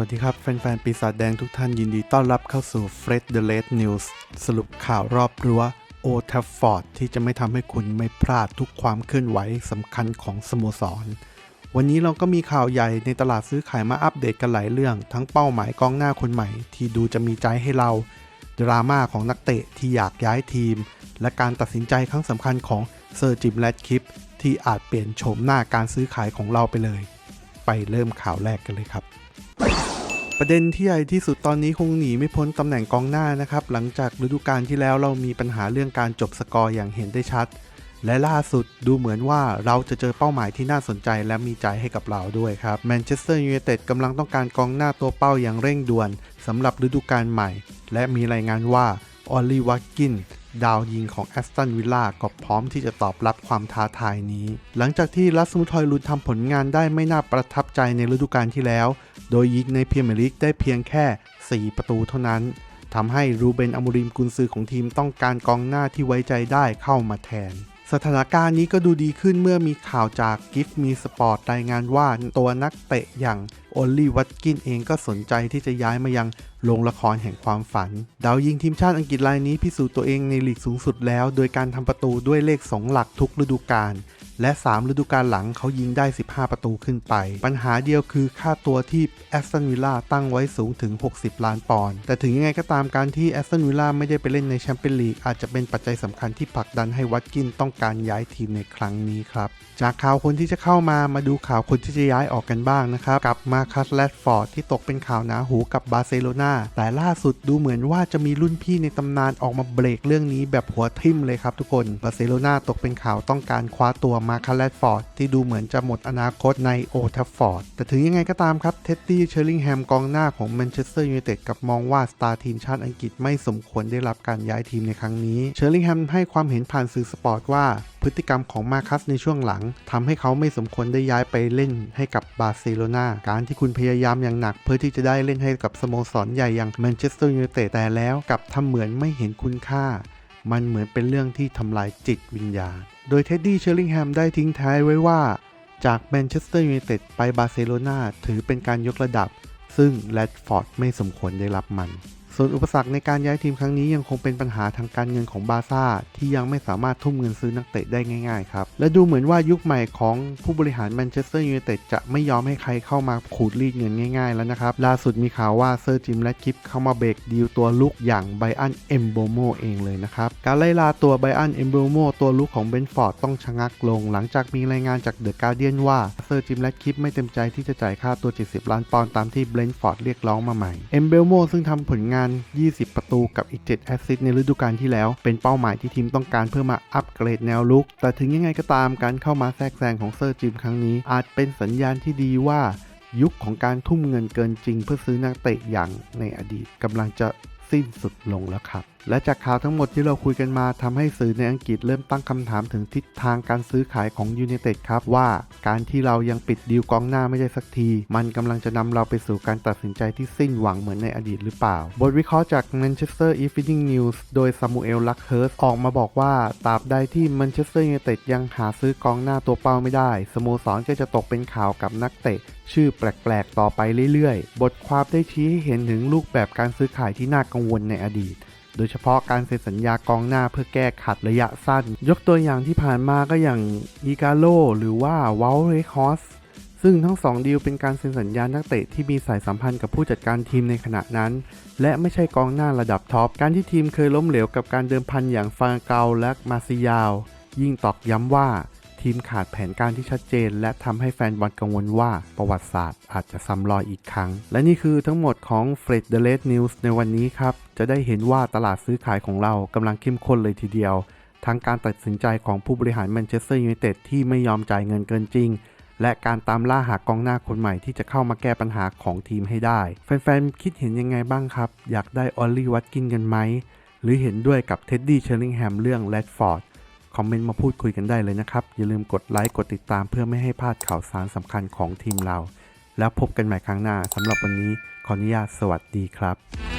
วัสดีครับ แฟนๆ ปีศาจแดงทุกท่านยินดีต้อนรับเข้าสู่ Fred the Red News สรุปข่าวรอบรั้วโอทัฟฟอร์ดที่จะไม่ทำให้คุณไม่พลาดทุกความเคลื่อนไหวสำคัญของสโมสร วันนี้เราก็มีข่าวใหญ่ในตลาดซื้อขายมาอัปเดตกันหลายเรื่อง ทั้งเป้าหมายกองหน้าคนใหม่ ที่ดูจะมีใจให้เรา ดราม่าของนักเตะที่อยากย้ายทีม และการตัดสินใจครั้งสำคัญของเซอร์จิมแรดคิปที่อาจเปลี่ยนโฉมหน้าการซื้อขายของเราไปเลย ไปเริ่มข่าวแรกกันเลยครับ ประเด็นที่ใหญ่ที่สุดตอนนี้คงหนีไม่พ้นตำแหน่งกองหน้านะครับ หลังจากฤดูกาลที่แล้วเรามีปัญหาเรื่องการจบสกอร์อย่างเห็นได้ชัด และล่าสุดดูเหมือนว่าเราจะเจอเป้าหมายที่น่าสนใจและมีใจให้กับเราด้วยครับแมนเชสเตอร์ยูไนเต็ดกำลังต้องการกองหน้าตัวเป้าอย่างเร่งด่วนสำหรับฤดูกาลใหม่ และมีรายงานว่าออลลี่วัตกิน ดาวยิงของแอสตันวิลล่าก็พร้อมที่จะตอบรับความท้าทายนี้ หลังจากที่ลัสมุทอยลุนทำผลงานได้ไม่น่าประทับใจในฤดูกาลที่แล้ว โดยยิงในพรีเมียร์ลีกได้เพียงแค่ 4 ประตูเท่านั้นทำให้รูเบนอมูริมกุนซือของทีมต้องการกองหน้าที่ไว้ใจได้เข้ามาแทน สถานการณ์นี้ก็ดูดีขึ้นเมื่อมีข่าวจากกิฟมีสปอร์ตรายงานว่าตัวนักเตะอย่าง อลลี่วัตกินเองก็สนใจที่จะย้ายมายังโรงละครแห่งความฝัน ดาวยิงทีมชาติอังกฤษรายนี้พิสูจน์ตัวเองในลีกสูงสุดแล้ว โดยการทำประตูด้วยเลข 2 หลักทุกฤดูกาลและ 3 ฤดูกาลหลังเขายิงได้ 15 ประตูขึ้นไป ปัญหาเดียวคือค่าตัวที่แอสตันวิลล่าตั้งไว้สูงถึง 60 ล้านปอนด์ แต่ถึงยังไงก็ตามการที่แอสตันวิลล่าไม่ได้ไปเล่นในแชมเปี้ยนลีกอาจจะเป็นปัจจัยสำคัญที่ผลักดันให้วัตกินต้องการย้ายทีมในครั้งนี้ครับ จากข่าวคนที่จะเข้ามามาดูข่าวคนที่จะย้ายออกกันบ้างนะครับ กับมาคัสแรดฟอร์ดที่ตกเป็นข่าวหนาหูกับบาร์เซโลนาแต่ล่าสุดดูเหมือนว่าจะมีรุ่นพี่ในตำนานออกมาเบรกเรื่องนี้แบบหัวทิ่มเลยครับทุกคน บาร์เซโลนาตกเป็นข่าวต้องการคว้าตัวมาคัสแรดฟอร์ดที่ดูเหมือนจะหมดอนาคตในโอทัฟฟอร์ดแต่ถึงยังไงก็ตามครับเท็ดดี้เชอร์ลิงแฮมกองหน้าของแมนเชสเตอร์ยูไนเต็ดกับมองว่าสตาร์ทีมชาติอังกฤษไม่สมควรได้รับการย้ายทีมในครั้งนี้ เชอร์ลิงแฮมให้ความเห็นผ่านสื่อสปอร์ตว่าพฤติกรรมของมาคัสในช่วงหลังทำให้เขาไม่สมควรได้ย้ายไปเล่นให้กับบาร์เซโลนาการที่คุณพยายามอย่างหนัก เพื่อที่จะได้เล่นให้กับสโมสรใหญ่อย่างแมนเชสเตอร์ยูไนเต็ดแต่แล้วกลับทำเหมือนไม่เห็นคุณค่า มันเหมือนเป็นเรื่องที่ทำลายจิตวิญญาณ โดยเท็ดดี้เชอร์ลิงแฮมได้ทิ้งท้ายไว้ว่าจากแมนเชสเตอร์ยูไนเต็ดไปบาร์เซโลนาถือเป็นการยกระดับ ซึ่งแรดฟอร์ดไม่สมควรได้รับมัน ส่วนอุปสรรคในการย้ายทีมครั้งนี้ยังคงเป็นปัญหาทางการเงินของบาซ่าที่ยังไม่สามารถทุ่มเงินซื้อนักเตะได้ง่ายๆครับ และดูเหมือนว่ายุคใหม่ของผู้บริหารแมนเชสเตอร์ยูไนเต็ดจะไม่ยอมให้ใครเข้ามาขูดรีดเงินง่ายๆ แล้วนะครับ ล่าสุดมีข่าวว่าเซอร์จิมและคิปเข้ามาเบรกดีลตัวลุกอย่างไบอันเอมโบโมเองเลยนะครับการไล่ลาตัวไบอันเอมโบโมตัวลุกของเบนฟอร์ดต้องชะงักลง หลังจากมีรายงานจากเดอะการ์เดียนว่าเซอร์จิมและคิปไม่เต็มใจที่จะจ่ายค่าตัว 70 ล้านปอนด์ตามที่เบนฟอร์ดเรียกร้องมาใหม่เอมโบโมซึ่งทำผลงาน20 ประตูกับอีก 7 แอสซิสต์ในฤดูกาลที่แล้ว เป็นเป้าหมายที่ทีมต้องการเพื่อมาอัปเกรดแนวลุก แต่ถึงยังไงก็ตามการเข้ามาแทรกแซงของเซอร์จิมครั้งนี้ อาจเป็นสัญญาณที่ดีว่ายุคของการทุ่มเงินเกินจริง เพื่อซื้อนักเตะอย่างในอดีตกำลังจะสิ้นสุดลงแล้วครับและจากข่าวทั้งหมดที่เราคุยกันมาทำให้สื่อในอังกฤษเริ่มตั้งคำถามถึงทิศทางการซื้อขายของยู i นเต็ดครับว่าการที่เรายังปิดดีลกองหน้าไม่ได้สักที มันกำลังจะนำเราไปสู่การตัดสินใจที่สิ้นหวังเหมือนในอดีตหรือเปล่า บทวิเคราะห์จาก Manchester Evening News โดยซามูเอลลักเฮิร์สออกมาบอกว่าตราบใดที่ Manchester United ยังหาซื้อกองหน้าตัวเป้าไม่ได้สโมสรก็จะตกเป็นข่าวกับนักเตะชื่อแปลกๆ ต่อไปเรื่อยๆ บทความได้ชี้ให้เห็นถึงรูปแบบการซื้อขายที่น่ากังวลในอดีต โดยเฉพาะการเซ็นสัญญากองหน้าเพื่อแก้ขัดระยะสั้น ยกตัวอย่างที่ผ่านมาก็อย่างอีกาโลหรือว่าวอลเรคอสซึ่งทั้งสองดีลเป็นการเซ็นสัญญานักเตะที่มีสายสัมพันธ์กับผู้จัดการทีมในขณะนั้น และไม่ใช่กองหน้าระดับท็อป การที่ทีมเคยล้มเหลวกับการเดิมพันอย่างฟางเกาและมาซิยาว ยิ่งตอกย้ำว่า ทีมขาดแผนการที่ชัดเจน และทำให้แฟนบอลกังวลว่าประวัติศาสตร์อาจจะซ้ำรอยอีกครั้ง และนี่คือทั้งหมดของ Fred the Red News ในวันนี้ครับ จะได้เห็นว่าตลาดซื้อขายของเรากำลังเข้มข้นเลยทีเดียว ทั้งการตัดสินใจของผู้บริหารแมนเชสเตอร์ยูไนเต็ดที่ไม่ยอมจ่ายเงินเกินจริง และการตามล่าหากองหน้าคนใหม่ที่จะเข้ามาแก้ปัญหาของทีมให้ได้ แฟนๆคิดเห็นยังไงบ้างครับ อยากได้ออลลี่วัตกินกันไหมหรือเห็นด้วยกับเท็ดดี้เชอร์ลิงแฮมเรื่องแรดฟอร์ด คอมเมนต์มาพูดคุยกันได้เลยนะครับ อย่าลืมกดไลค์กดติดตามเพื่อไม่ให้พลาดข่าวสารสำคัญของทีมเรา แล้วพบกันใหม่ครั้งหน้าสำหรับวันนี้ขออนุญาตสวัสดีครับ